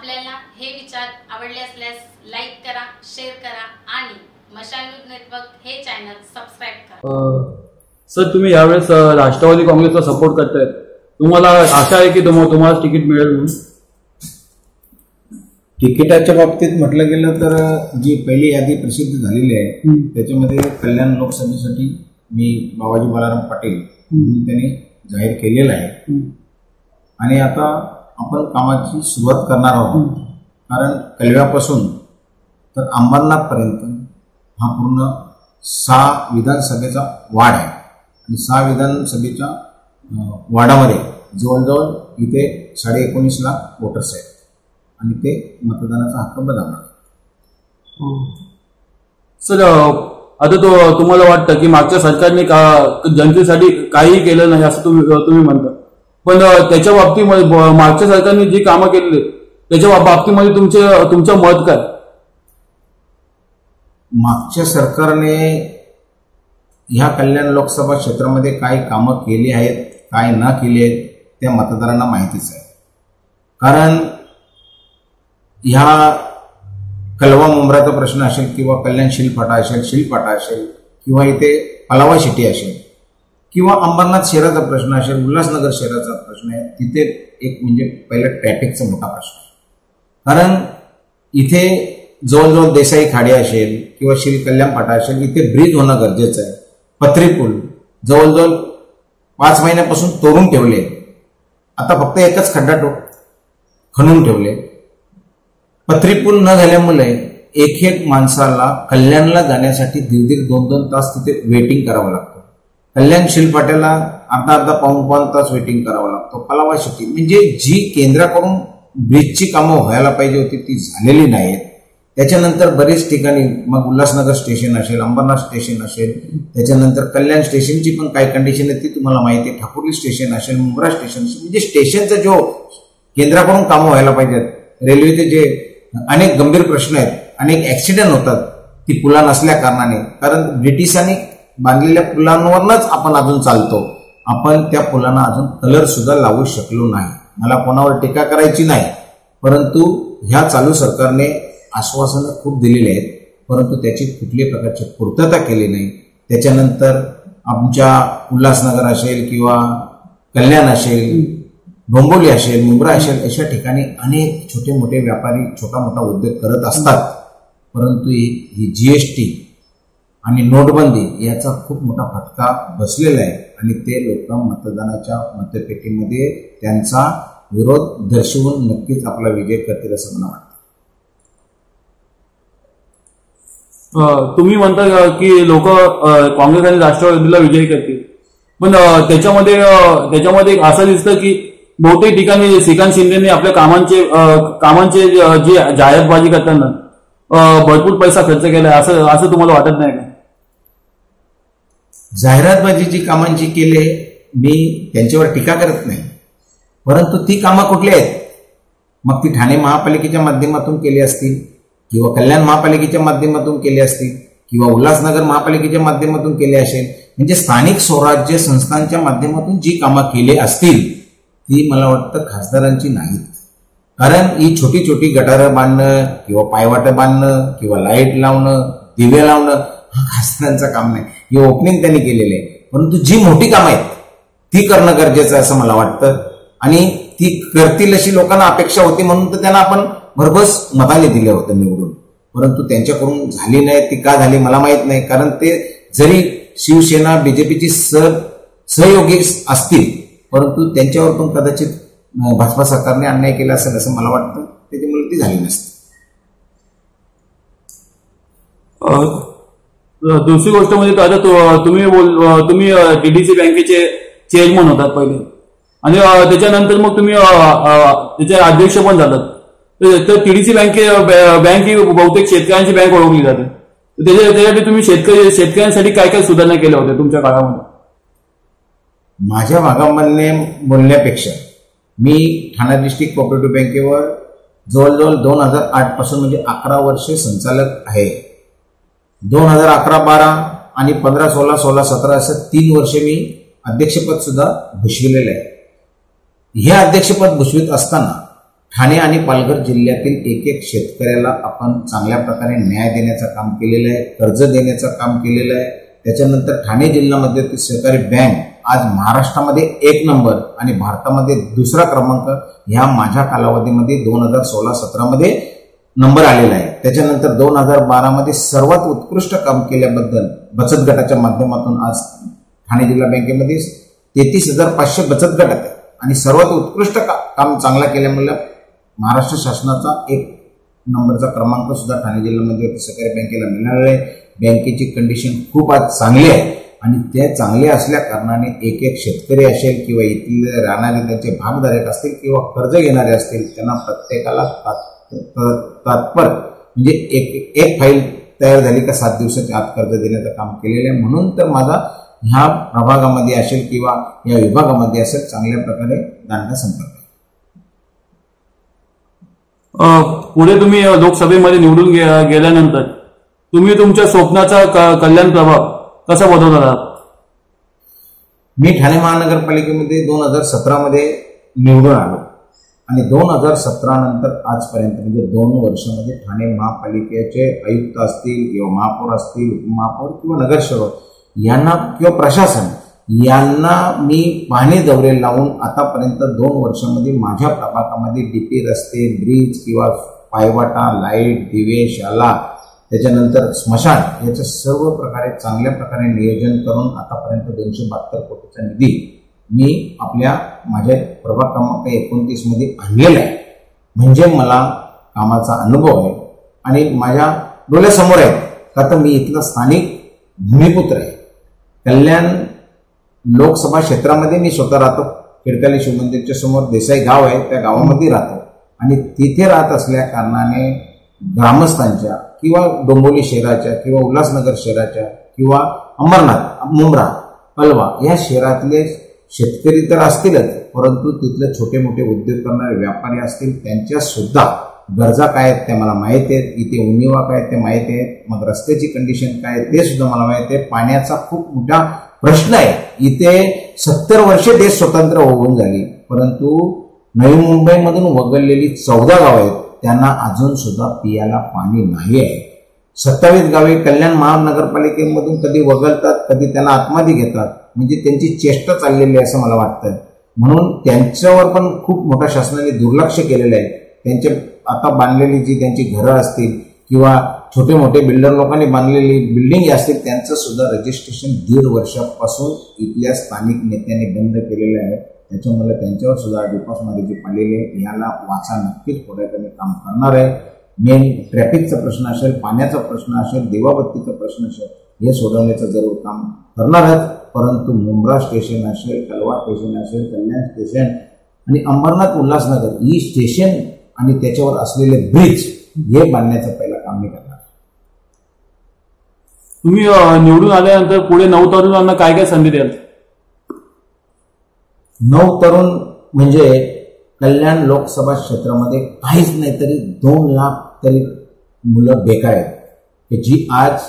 हे विचार आवडले असल्यास लाईक करा शेअर करा आणि मशाल न्यूज नेटवर्क हे चॅनल सबस्क्राईब करा. सर तुम्ही यावेळेस राष्ट्रवादी काँग्रेसचा सपोर्ट करताय. तुम्हाला आशा आहे की तुम्हा तुम्हाला तिकीट मिळेल म्हणून? तिकिटाच्या बाबतीत म्हटलं गेलं तर जी पहिली यादी प्रसिद्ध झालेली आहे त्याच्यामध्ये कल्याण लोकसभेसाठी मी बाबाजी बालाराम पाटील त्यांनी जाहीर केलेलं आहे. आणि आता आपण कामाची सुरुवात करणार आहोत. कारण कलव्यापासून तर अंबरनाथपर्यंत हा पूर्ण सहा विधानसभेचा वाढ आहे. आणि सहा विधानसभेच्या वाडामध्ये जवळजवळ इथे साडे एकोणीस लाख वोटर्स आहेत. आणि ते मतदानाचा हक्क बजावणार सर अ, आता तो तुम्हाला वाटतं की मागच्या सरकारने का जनतेसाठी काहीही केलं नाही असं तुम्ही तुम्ही म्हणता? पण त्याच्या बाबतीमध्ये मागच्या सरकारने जी कामं केलेली त्याच्या बाबतीमध्ये तुमचे तुमचं मत काय? मागच्या सरकारने ह्या कल्याण लोकसभा क्षेत्रामध्ये काय कामं केली आहेत काय न केली आहेत त्या मतदारांना माहितीच आहे. कारण ह्या कलवा मुंब्राचा प्रश्न असेल किंवा कल्याण शिलफाटा असेल शिलफाटा असेल किंवा इथे पलावा शिटी असेल किंवा अंबरनाथ शहराचा प्रश्न असेल उल्हासनगर शहराचा प्रश्न आहे तिथे एक म्हणजे पहिला ट्रॅफिकचा मोठा प्रश्न कारण इथे जवळजवळ देसाई खाडी असेल किंवा श्री कल्याण फाटा असेल इथे ब्रिज होणं गरजेचं आहे. पत्रे पूल जवळजवळ पाच महिन्यापासून तोडून ठेवले. आता फक्त एकच खड्डा टो खणून ठेवले. पत्री पूल न झाल्यामुळे एक एक माणसाला कल्याणला जाण्यासाठी दीड दीड दोन दोन तास तिथे वेटिंग करावं लागतं. कल्याण शिलपाट्याला अर्धा अर्धा पाऊन पाऊन तास वेटिंग करावं लागतो. पलावा शेती म्हणजे जी केंद्राकडून ब्रिजची कामं व्हायला पाहिजे होती ती झालेली नाहीत. त्याच्यानंतर बरेच ठिकाणी मग उल्हासनगर स्टेशन असेल अंबरनाथ स्टेशन असेल त्याच्यानंतर कल्याण स्टेशनची पण काही कंडिशन आहे ती तुम्हाला माहिती आहे. ठाकुर्ली स्टेशन असेल मुंब्रा स्टेशन असेल म्हणजे स्टेशनचा जो केंद्राकडून कामं व्हायला पाहिजेत रेल्वेचे जे अनेक गंभीर प्रश्न आहेत अनेक ऍक्सिडेंट होतात ती पुला नसल्या कारणाने. कारण ब्रिटिशांनी बांधलेल्या पुलांवरनच आपण अजून चालतो. आपण त्या पुलांना अजून कलर सुद्धा लावू शकलो नाही. मला कोणावर टीका करायची नाही. परंतु ह्या चालू सरकारने आश्वासनं खूप दिलेली आहेत. परंतु त्याची कुठल्याही प्रकारची पूर्तता केली नाही. त्याच्यानंतर आमच्या उल्हासनगर असेल किंवा कल्याण असेल डोंबोली असेल मुंब्रा असेल अशा ठिकाणी अनेक छोटे मोठे व्यापारी छोटा मोठा उद्योग करत असतात. परंतु ही- ही टी आणि नोटबंदी याचा खूप मोठा फटका बसलेला आहे. आणि ते लोक मतदानाच्या मतपेटीमध्ये त्यांचा विरोध दर्शवून नक्कीच आपला विजय करतील असं मला वाटतं. तुम्ही म्हणता की लोक काँग्रेस आणि राष्ट्रवादीला विजय करतील. पण त्याच्यामध्ये त्याच्यामध्ये असं दिसतं की बहुतेक ठिकाणी श्रीकांत शिंदेने आपल्या कामांचे कामांचे जे जी जाहिरातबाजी करताना भरपूर पैसा खर्च केला असं असं तुम्हाला वाटत नाही का? जाहिरातबाजी जी कामांची केले मी त्यांच्यावर टीका करत नाही. परंतु ती कामं कुठली आहेत? मग ती ठाणे महापालिकेच्या माध्यमातून केली असतील किंवा कल्याण महापालिकेच्या माध्यमातून केली असतील किंवा उल्हासनगर महापालिकेच्या माध्यमातून केले असेल म्हणजे स्थानिक स्वराज्य संस्थांच्या माध्यमातून जी कामं केली असतील ती मला वाटतं खासदारांची नाहीत. कारण ही छोटी छोटी गटारं बांधणं किंवा पायवाटं बांधणं किंवा लाइट लावणं दिवे लावणं हा खासदारांचं काम नाही. हे ओपनिंग त्यांनी केलेलं आहे. परंतु जी मोठी कामं आहेत ती करणं गरजेचं आहे असं मला वाटतं. आणि ती करतील अशी लोकांना अपेक्षा होती म्हणून तर त्यांना आपण भरभस मताने दिलं होतं निवडून. परंतु त्यांच्याकडून झाली नाही ती का झाली मला माहीत नाही. कारण ते जरी शिवसेना बीजेपीची सह सहयोगी असतील परंतु त्यांच्यावर पण कदाचित भाजपा सरकारने अन्याय केला असेल असं मला वाटतं. त्याच्यामुळे ती झाली नसते. दुसरी गोष्ट म्हणजे आता तुम्ही बोल तुम्ही डीडीसी बँकेचे चेअरमन होतात पहिले. आणि त्याच्यानंतर मग तुम्ही त्याचे अध्यक्ष पण जातात तर- टीडीसी बँके बँक ही बहुतेक शेतकऱ्यांची बँक ओळखली जाते. तर त्याच्या तुम्ही शेतकरी शेतकऱ्यांसाठी काय काय सुधारणा केल्या होत्या तुमच्या काळामध्ये? माझ्या भागामधले बोलण्यापेक्षा मी ठाणा डिस्ट्रिक्ट कोऑपरेटिव्ह बँकेवर जवळजवळ दोन हजार आठपासून म्हणजे अकरा वर्षे संचालक आहे. दोन हजार अकरा बारा आणि पंधरा सोळा सोळा सतरा असं तीन वर्षे मी अध्यक्षपद सुद्धा भूषविलेलं आहे. हे अध्यक्षपद भूषवित असताना ठाणे आणि पालघर जिल्ह्यातील एक एक शेतकऱ्याला आपण चांगल्या प्रकारे न्याय देण्याचं काम केलेलं आहे कर्ज देण्याचं काम केलेलं आहे. त्याच्यानंतर ठाणे जिल्ह्यामध्ये ती सहकारी बँक आज महाराष्ट्रामध्ये एक नंबर आणि भारतामध्ये दुसरा क्रमांक ह्या माझ्या कालावधीमध्ये दोन हजार सोळा सतरामध्ये नंबर आलेला आहे. त्याच्यानंतर दोन हजार बारामध्ये सर्वात उत्कृष्ट काम केल्याबद्दल बचत गटाच्या माध्यमातून आज ठाणे जिल्हा बँकेमध्ये तेहतीस हजार पाचशे बचत गट आहेत. आणि सर्वात उत्कृष्ट का, काम चांगला केल्यामुळे महाराष्ट्र शासनाचा एक नंबरचा क्रमांक सुद्धा ठाणे जिल्ह्यामध्ये सहकारी बँकेला मिळालेला आहे. बँकेची कंडिशन खूप आज चांगली आहे. आणि ते चांगले असल्या कारणाने एक एक शेतकरी असेल किंवा येथील राहणारे त्यांचे भागधारक असतील किंवा कर्ज घेणारे असतील त्यांना प्रत्येकाला तात्पर म्हणजे एक एक फाईल तयार झाली का सात दिवसाच्या आत कर्ज देण्याचं काम केलेलं आहे. म्हणून तर माझा ह्या प्रभागामध्ये असेल किंवा या विभागामध्ये असेल चांगल्या प्रकारे दांडा संपर्क पुढे तुम्ही लोकसभेमध्ये निवडून गेल्यानंतर तुम्ही तुमच्या स्वप्नाचा कल्याण प्रभाव कसा बनवणार आहात? मी ठाणे महानगरपालिकेमध्ये दोन हजार सतरामध्ये निवडून आलो. आणि दोन हजार सतरा नंतर आजपर्यंत म्हणजे दोन वर्षामध्ये ठाणे महापालिकेचे आयुक्त असतील किंवा महापौर असतील उपमहापौर किंवा नगरसेवक यांना किंवा प्रशासन यांना मी पाहणी दौरे लावून आतापर्यंत दोन वर्षामध्ये माझ्या प्रभागामध्ये डीपी रस्ते ब्रिज किंवा पायवाटा लाइट दिवे शाला त्याच्यानंतर स्मशान याचं सर्व प्रकारे चांगल्या प्रकारे नियोजन करून आतापर्यंत दोनशे बहात्तर कोटीचा निधी मी आपल्या माझ्या प्रभाग क्रमांक एकोणतीसमध्ये आणलेला आहे. म्हणजे मला कामाचा अनुभव आहे आणि माझ्या डोळ्यासमोर आहे का तर मी इथला स्थानिक भूमिपुत्र आहे. कल्याण लोकसभा क्षेत्रामध्ये मी स्वतः राहतो. खिडकाली शिवमंदिरच्या समोर देसाई गाव आहे त्या गावामध्ये राहतो. आणि तिथे राहत असल्या कारणाने ग्रामस्थांच्या किंवा डोंबोली शहराच्या किंवा उल्हासनगर शहराच्या किंवा अंबरनाथ मुंब्रा पलवा या शहरातले शेतकरी तर असतीलच परंतु तिथले छोटे मोठे उद्योग करणारे व्यापारी असतील त्यांच्या सुद्धा गरजा काय आहेत त्या मला माहिती आहेत. इथे उणिवा काय आहेत ते माहिती आहेत. मग रस्त्याची कंडिशन काय ते सुद्धा मला माहिती आहे. पाण्याचा खूप मोठा प्रश्न आहे. इथे सत्तर वर्षे देश स्वतंत्र होऊन झाली परंतु नवी मुंबईमधून वगळलेली चौदा गाव आहेत. त्यांना अजून सुद्धा पियाला पाणी नाही आहे. सत्तावीस गावे कल्याण महानगरपालिकेमधून कधी वगळतात कधी त्यांना आतमध्ये घेतात म्हणजे त्यांची चेष्टा चाललेली आहे असं मला वाटतं म्हणून त्यांच्यावर पण खूप मोठ्या शासनाने दुर्लक्ष केलेलं आहे. त्यांचे आता बांधलेली जी त्यांची घरं असतील किंवा छोटे मोठे बिल्डर लोकांनी बांधलेली बिल्डिंग असतील त्यांचं सुद्धा रजिस्ट्रेशन दीड वर्षापासून इथल्या स्थानिक नेत्यांनी बंद केलेलं आहे. त्याच्यामुळे त्यांच्यावर सुद्धा डिपॉसमध्ये जे आहे याला वाचा नक्कीच पुढे मी काम करणार आहे. मेन ट्रॅफिकचा प्रश्न असेल पाण्याचा प्रश्न असेल देवाबत्तीचा प्रश्न असेल हे सोडवण्याचं जरूर काम करणारच परंतु मुंब्रा स्टेशन असेल कलवा स्टेशन असेल कल्याण स्टेशन आणि अंबरनाथ उल्हासनगर ही स्टेशन आणि त्याच्यावर असलेले ब्रिज हे बांधण्याचं पहिलं काम मी करणार. तुम्ही निवडून आल्यानंतर पुढे नऊ तरुणांना काय काय संधी द्याल? नऊ तरुण म्हणजे कल्याण लोकसभा क्षेत्रामध्ये काहीच नाही तरी दोन लाख तरी मुलं बेकार आहेत. की जी आज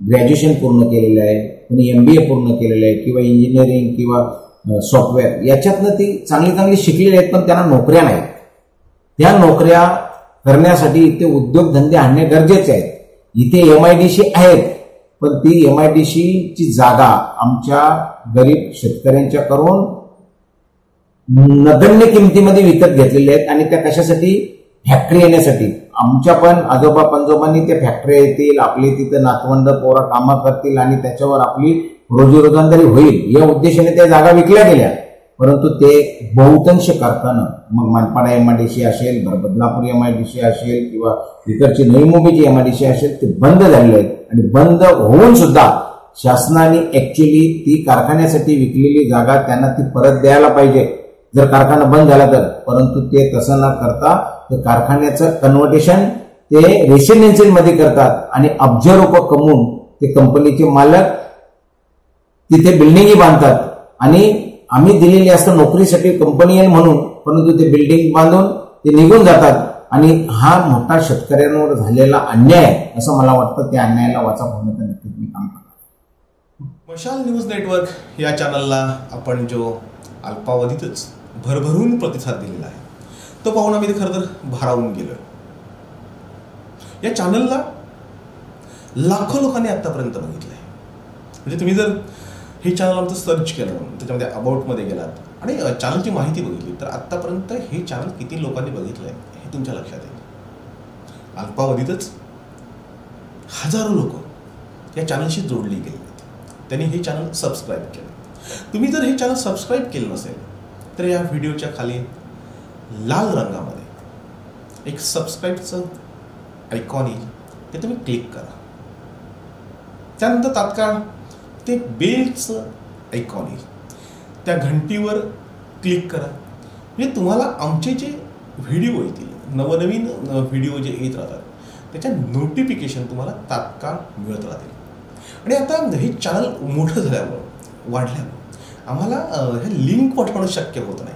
ग्रॅज्युएशन पूर्ण केलेलं आहे कोणी एम बी ए पूर्ण केलेलं आहे किंवा इंजिनिअरिंग किंवा सॉफ्टवेअर याच्यातनं ती चांगली चांगली शिकलेली आहेत पण त्यांना नोकऱ्या नाहीत. त्या नोकऱ्या करण्यासाठी इथे उद्योगधंदे आणणे गरजेचे आहेत. इथे एम आय डी सी आहेत पण ती एम आय डी सीची जागा आमच्या गरीब शेतकऱ्यांच्या करून नगण्य किमतीमध्ये विकत घेतलेले आहेत आणि त्या कशासाठी? फॅक्टरी येण्यासाठी. आमच्या पण आजोबा पंजोबांनी ते फॅक्टरी येतील आपली तिथे नातवंड पोरा कामं करतील आणि त्याच्यावर आपली रोजी रोजंदारी होईल या उद्देशाने त्या जागा विकल्या गेल्या. परंतु ते बहुतांश कारखानं मग मनपाडा एमआयडीसी असेल बदलापूर एमआयडीसी असेल किंवा इकडची नवी मुंबईची एमआयडीसी असेल ते बंद झालेले आहेत. आणि बंद होऊन सुद्धा शासनाने ऍक्च्युली ती कारखान्यासाठी विकलेली जागा त्यांना ती परत द्यायला पाहिजे. जर कारखाना बंद झाला तर परंतु ते तसं न करता ते कारखान्याचं कन्व्हर्टेशन ते रेसिडेन्शियलमध्ये करतात आणि अब्ज रुपये कमवून ते कंपनीचे मालक तिथे बिल्डिंगही बांधतात. आणि आम्ही दिलेली असतं नोकरीसाठी कंपनी आहे म्हणून परंतु ते बिल्डिंग बांधून ते निघून जातात. आणि हा मोठा शेतकऱ्यांवर झालेला अन्याय असं मला वाटतं. त्या अन्यायाला वाचा फोडण्याचं नक्कीच मी काम करतो मशाल न्यूज नेटवर्क या चॅनलला आपण जो अल्पावधीतच भरभरून प्रतिसाद दिलेला आहे. तो पाहून आम्ही ते खरं तर भारावून गेलो या चॅनलला लाखो लोकांनी आत्तापर्यंत बघितलं आहे म्हणजे तुम्ही जर हे चॅनल आमचं सर्च केलं त्याच्यामध्ये अबाउटमध्ये गेलात आणि चॅनलची माहिती बघितली तर आत्तापर्यंत हे चॅनल किती लोकांनी बघितलं आहे हे तुमच्या लक्षात येईल. अल्पावधीतच हजारो लोक या चॅनलशी जोडली गेली त्यांनी हे चॅनल सबस्क्राईब केलं. तुम्ही जर हे चॅनल सबस्क्राईब केलं नसेल तर या व्हिडिओच्या खाली लाल रंगामध्ये एक सबस्क्राईबचं आयकॉन येईल ते तुम्ही क्लिक करा. त्यानंतर तात्काळ ते बेलचं आयकॉन येईल. त्या घंटीवर क्लिक करा. म्हणजे तुम्हाला आमचे जे व्हिडिओ येतील नवनवीन व्हिडिओ जे येत राहतात त्याच्या नोटिफिकेशन तुम्हाला तात्काळ मिळत राहतील. आणि आता हे चॅनल मोठं झाल्यामुळं वाढल्यामुळं आम्हाला ह्या हे लिंक पाठवणं शक्य होत नाही.